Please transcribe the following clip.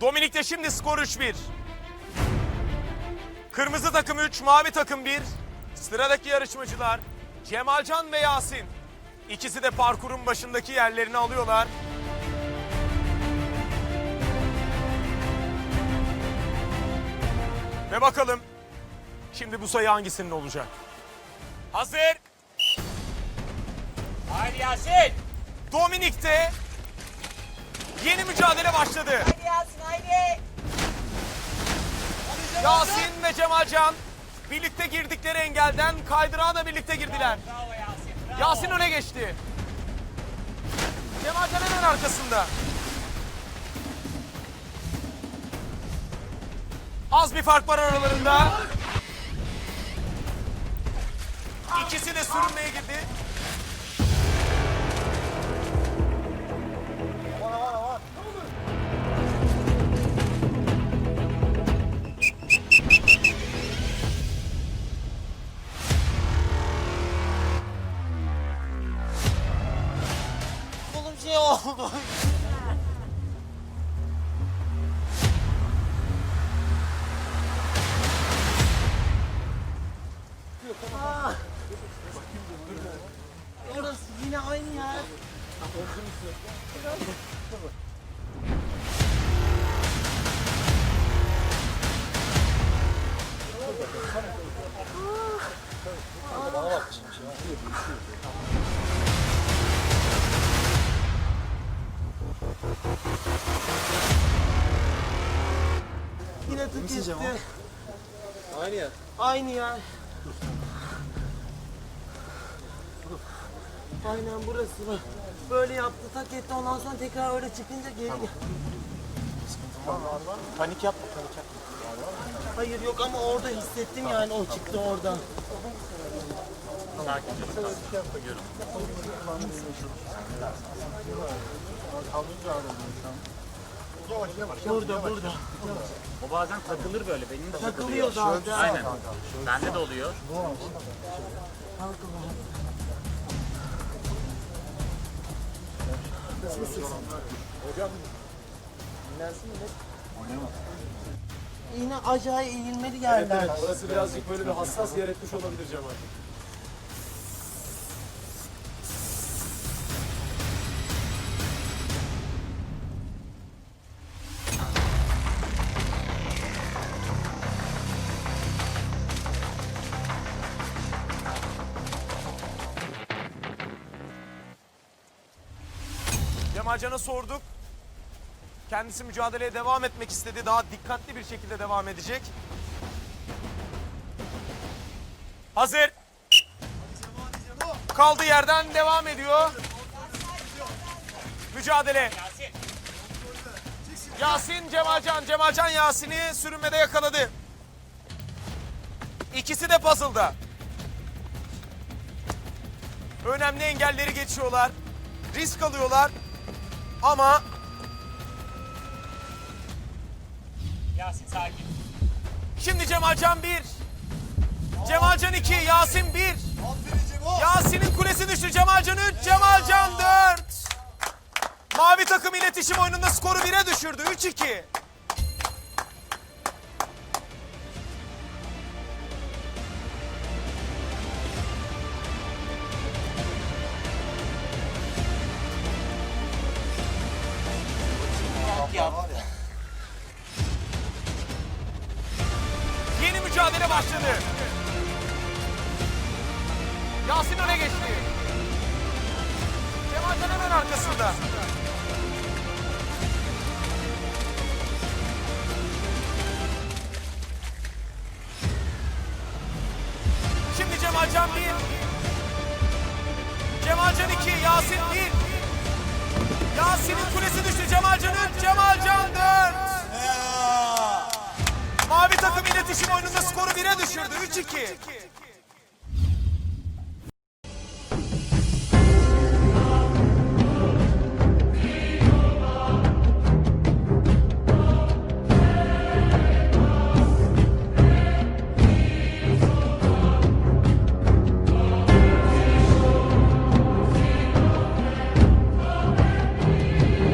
Dominik'te şimdi skor 3-1. Kırmızı takım 3, mavi takım 1. Sıradaki yarışmacılar Cemalcan ve Yasin. İkisi de parkurun başındaki yerlerini alıyorlar. Ve bakalım şimdi bu sayı hangisinin olacak? Hazır. Haydi Yasin. Dominik'te yeni mücadele başladı. Yasin haydi. Yasin ve Cemalcan birlikte girdikleri engelden kaydırağa da birlikte girdiler. Bravo Yasin. Bravo. Yasin öne geçti. Cemalcan hemen arkasında. Az bir fark var aralarında. İkisi de sürünmeye girdi. Kolum şey oldu. Orası yine aynı yer. Tık etti. Aynı yer. Aynı yer. Aynen burası. Böyle yaptı tak etti ondan sonra tekrar öyle çıkınca geri gel. Panik yapma, panik yapma. Hayır yok ama orada hissettim yani o çıktı oradan. Burada burada. O bazen takılır böyle benim de Takılıyor zaten. Aynen. Bende de oluyor. Yine acayip eğilmeli yerler. Orası birazcık böyle bir hassas yer etmiş olabilir Cemal. Cemalcan'a sorduk. Kendisi mücadeleye devam etmek istedi. Daha dikkatli bir şekilde devam edecek. Hazır. Kaldığı yerden devam ediyor. Mücadele. Yasin, Cemalcan. Cemalcan Yasin'i sürünmede yakaladı. İkisi de puzzle'da. Önemli engelleri geçiyorlar. Risk alıyorlar. Ama Yasin sakin. şimdi Cemalcan 1. Cemalcan 2, Yasin 1. Yasin'in kulesi düştü. Cemalcan 3, Cemalcan 4. Mavi takım iletişim oyununda skoru 1'e düşürdü. 3-2. Yeni mücadele başladı. Yasin öne geçti. Cemalcan hemen arkasında. Şimdi Cemalcan 1. Cemalcan 2, Yasin 1. Yasin'in kulesi düştü. Cemalcan 3, Cemalcan 4. İletişim oyununda skoru 1'e düşürdü. 3-2.